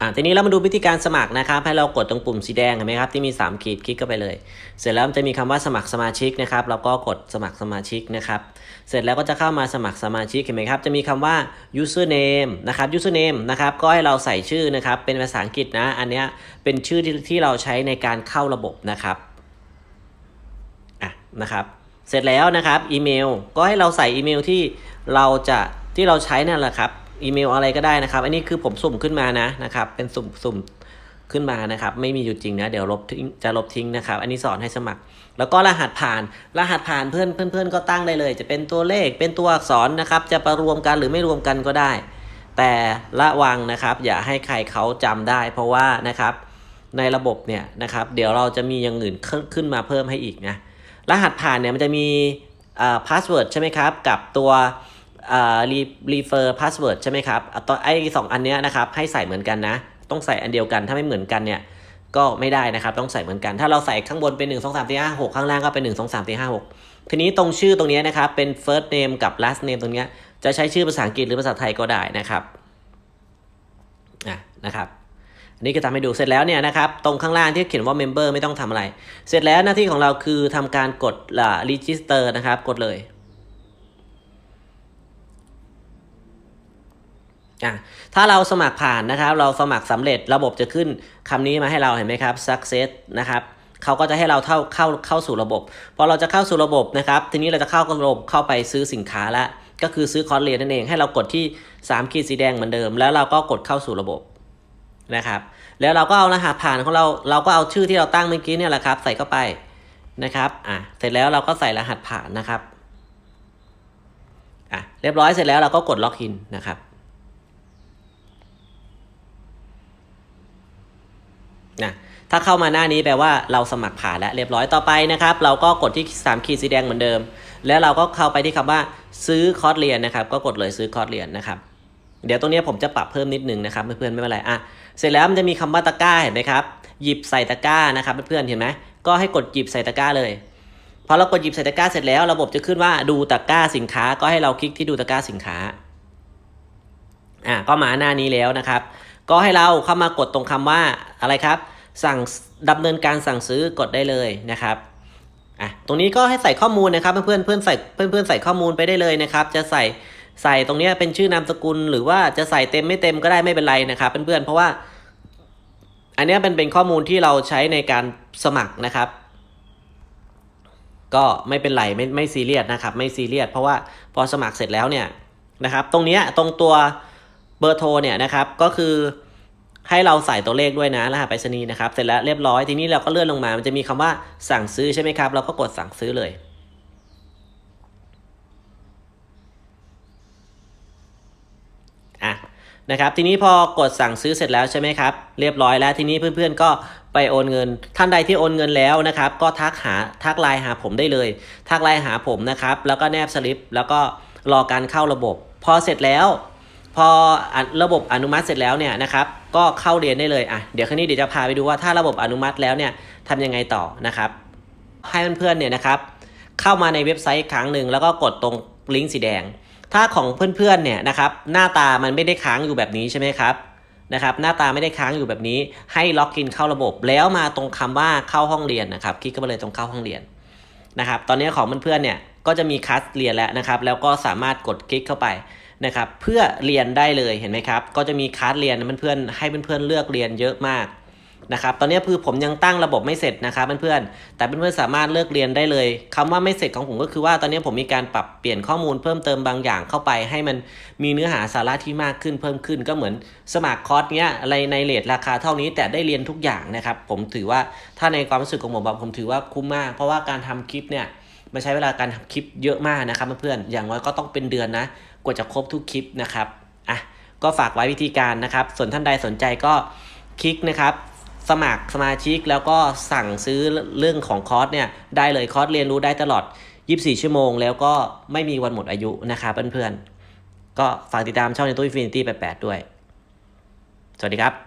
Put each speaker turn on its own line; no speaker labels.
อ่าทีนี้เรามาดูวิธีการสมัครนะครับ ให้เรากดตรงปุ่มสีแดงเห็นไหมครับที่มี 3 ขีดคลิกเข้าไปเลย เสร็จแล้วมันจะมีคำว่าสมัครสมาชิกนะครับเราก็กดสมัครสมาชิกนะครับ เสร็จแล้วก็จะเข้ามาสมัครสมาชิกเห็นไหมครับ จะมีคำว่า username นะครับ username นะครับก็ให้เราใส่ชื่อนะครับเป็นภาษาอังกฤษนะ อันเนี้ยเป็นชื่อที่ที่เราใช้ในการเข้าระบบนะครับอะนะครับ เสร็จแล้วนะครับอีเมลก็ให้เราใส่อีเมลที่เราจะที่เราใช้นั่นแหละครับ อีเมลอะไรก็ได้นะครับ อันนี้คือผมสุ่มขึ้นมานะนะครับ เป็นสุ่มสุ่มขึ้นมานะครับ ไม่มีอยู่จริงนะ เดี๋ยวลบทิ้งจะลบทิ้งนะครับ อันนี้สอนให้สมัคร แล้วก็รหัสผ่าน รหัสผ่านเพื่อนเพื่อนเพื่อนก็ตั้งได้เลย จะเป็นตัวเลข เป็นตัวอักษรนะครับ จะประรวมกันหรือไม่รวมกันก็ได้ แต่ระวังนะครับ อย่าให้ใครเขาจำได้ เพราะว่านะครับ ในระบบเนี่ยนะครับ เดี๋ยวเราจะมีอย่างอื่นขึ้นขึ้นมาเพิ่มให้อีกนะ รหัสผ่านเนี่ยมันจะมีพาสเวิร์ดใช่ไหมครับ กับตัว รีเฟอร์พาสเวิร์ดใช่ไหมครับตัวไอ้สองอันเนี้ยนะครับให้ใส่เหมือนกันนะ ต้องใส่อันเดียวกันถ้าไม่เหมือนกันเนี่ยก็ไม่ได้นะครับ ต้องใส่เหมือนกัน ถ้าเราใส่ข้างบนเป็น 1 2 3 4 5 6 ข้างล่างก็เป็น 1 2 3 4 5 6 ทีนี้ตรงชื่อตรงเนี้ยนะครับ เป็น first name กับ last name ตรงเนี้ยจะใช้ชื่อภาษาอังกฤษหรือภาษาไทยก็ได้นะครับอะนะครับอันนี้ก็ทำให้ดูเสร็จแล้วเนี่ยนะครับ ตรงข้างล่างที่เขียนว่า member ไม่ต้องทำอะไร เสร็จแล้วหน้าที่ของเราคือทำการกดอ่า register นะครับ กดเลย อะถ้าเราสมัครผ่านนะครับ เราสมัครสำเร็จระบบจะขึ้นคำนี้มาให้เราเห็นไหมครับ success นะครับเขาก็จะให้เราเข้าเข้าเข้าสู่ระบบพอเราจะเข้าสู่ระบบนะครับ ทีนี้เราจะเข้าระบบเข้าไปซื้อสินค้าละก็คือซื้อคอร์สเรียนนั่นเองให้เรากดที่3ขีดสีแดงเหมือนเดิม แล้วเราก็กดเข้าสู่ระบบนะครับ แล้วเราก็เอารหัสผ่านของเราเราก็เอาชื่อที่เราตั้งเมื่อกี้เนี่ยแหละครับ ใส่เข้าไปนะครับอะเสร็จแล้วเราก็ใส่รหัสผ่านนะครับอะเรียบร้อยเสร็จแล้วเราก็กดล็อกอินนะครับ นะถ้าเข้ามาหน้านี้แปลว่าเราสมัครผ่านแล้วเรียบร้อยต่อไปนะครับ เราก็กดที่3ขีดสีแดงเหมือนเดิม แล้วเราก็เข้าไปที่คำว่าซื้อคอร์สเรียนนะครับ ก็กดเลยซื้อคอร์สเรียนนะครับ เดี๋ยวตรงนี้ผมจะปรับเพิ่มนิดนึงนะครับเพื่อนๆไม่เป็นไรอะเสร็จแล้วมันจะมีคำว่าตะกร้าเห็นไหมครับหยิบใส่ตะกร้านะครับเพื่อนๆเห็นไหมก็ให้กดหยิบใส่ตะกร้าเลยพอเรากดหยิบใส่ตะกร้าเสร็จแล้วระบบจะขึ้นว่าดูตะกร้าสินค้า ก็ให้เราคลิกที่ดูตะกร้าสินค้าอะก็มาหน้านี้แล้วนะครับ ก็ให้เราเข้ามากดตรงคำว่าอะไรครับ สั่งดำเนินการสั่งซื้อกดได้เลยนะครับอะตรงนี้ก็ให้ใส่ข้อมูลนะครับ เพื่อนเพื่อนใส่เพื่อนๆใส่ข้อมูลไปได้เลยนะครับ จะใส่ใส่ตรงนี้เป็นชื่อนามสกุล หรือว่าจะใส่เต็มไม่เต็มก็ได้ไม่เป็นไรนะครับ เพื่อนๆเพราะว่า อันนี้เป็นเป็นข้อมูลที่เราใช้ในการสมัครนะครับ ก็ไม่เป็นไรไม่ไม่ซีเรียสนะครับ ไม่ซีเรียสเพราะว่าพอสมัครเสร็จแล้วเนี่ยนะครับ ตรงนี้ตรงตัว เบอร์โทรเนี่ยนะครับก็คือให้เราใส่ตัวเลขด้วยนะรหัสไปรษณีย์นะครับ เสร็จแล้วเรียบร้อยทีนี้เราก็เลื่อนลงมา มันจะมีคำว่าสั่งซื้อใช่ไหมครับ เราก็กดสั่งซื้อเลย อะนะครับ ทีนี้พอกดสั่งซื้อเสร็จแล้วใช่ไหมครับ เรียบร้อยแล้วทีนี้เพื่อนๆก็ไปโอนเงิน ท่านใดที่โอนเงินแล้วนะครับ ก็ทักหาทักไลน์หาผมได้เลย ทักไลน์หาผมนะครับ แล้วก็แนบสลิป แล้วก็รอการเข้าระบบ พอเสร็จแล้ว พอระบบอนุมัติเสร็จแล้วเนี่ยนะครับก็เข้าเรียนได้เลยอะเดี๋ยวครั้นี้เดี๋ยวจะพาไปดูว่าถ้าระบบอนุมัติแล้วเนี่ยทำยังไงต่อนะครับ ให้เพื่อนๆเนี่ยนะครับ เข้ามาในเว็บไซต์ครั้งหนึ่งแล้วก็กดตรงลิงก์สีแดง ถ้าของเพื่อนๆเนี่ยนะครับหน้าตามันไม่ได้ค้างอยู่แบบนี้ใช่ไหมครับนะครับหน้าตาไม่ได้ค้างอยู่แบบนี้ ให้ล็อกอินเข้าระบบ แล้วมาตรงคำว่าเข้าห้องเรียนนะครับ คลิกเข้าไปเลยตรงเข้าห้องเรียนนะครับ ตอนนี้ของเพื่อนๆเนี่ยก็จะมีคัสเรียนแล้วนะครับ แล้วก็สามารถกดคลิกเข้าไป นะครับเพื่อเรียนได้เลยเห็นไหมครับ ก็จะมีคัสเรียนเพื่อนๆให้เพื่อนๆเลือกเรียนเยอะมากนะครับตอนนี้คือผมยังตั้งระบบไม่เสร็จนะครับเพื่อนๆแต่เพื่อนๆสามารถเลือกเรียนได้เลยคำว่าไม่เสร็จของผมก็คือว่าตอนนี้ผมมีการปรับเปลี่ยนข้อมูลเพิ่มเติมบางอย่างเข้าไป ให้มันมีเนื้อหาสาระที่มากขึ้นเพิ่มขึ้น ก็เหมือนสมัครคอร์สเนี้ยอะไรในเลทราคาเท่านี้แต่ได้เรียนทุกอย่างนะครับผมถือว่าถ้าในความรู้สึกของผมผมถือว่าคุ้มมาก เพราะว่าการทำคลิปเนี่ย มันใช้เวลาการทำคลิปเยอะมากนะครับเพื่อนๆอย่างน้อยก็ต้องเป็นเดือนนะ กว่าจะครบทุกคลิปนะครับอะก็ฝากไว้วิธีการนะครับ ส่วนท่านใดสนใจก็คลิกนะครับ สมัครสมาชิกแล้วก็สั่งซื้อเรื่องของคอร์สเนี่ยได้เลยคอร์สเรียนรู้ได้ตลอด 24 ชั่วโมง แล้วก็ไม่มีวันหมดอายุนะครับเพื่อนๆก็ฝากติดตามช่องในตู้อินฟินิตี้88ด้วย สวัสดีครับ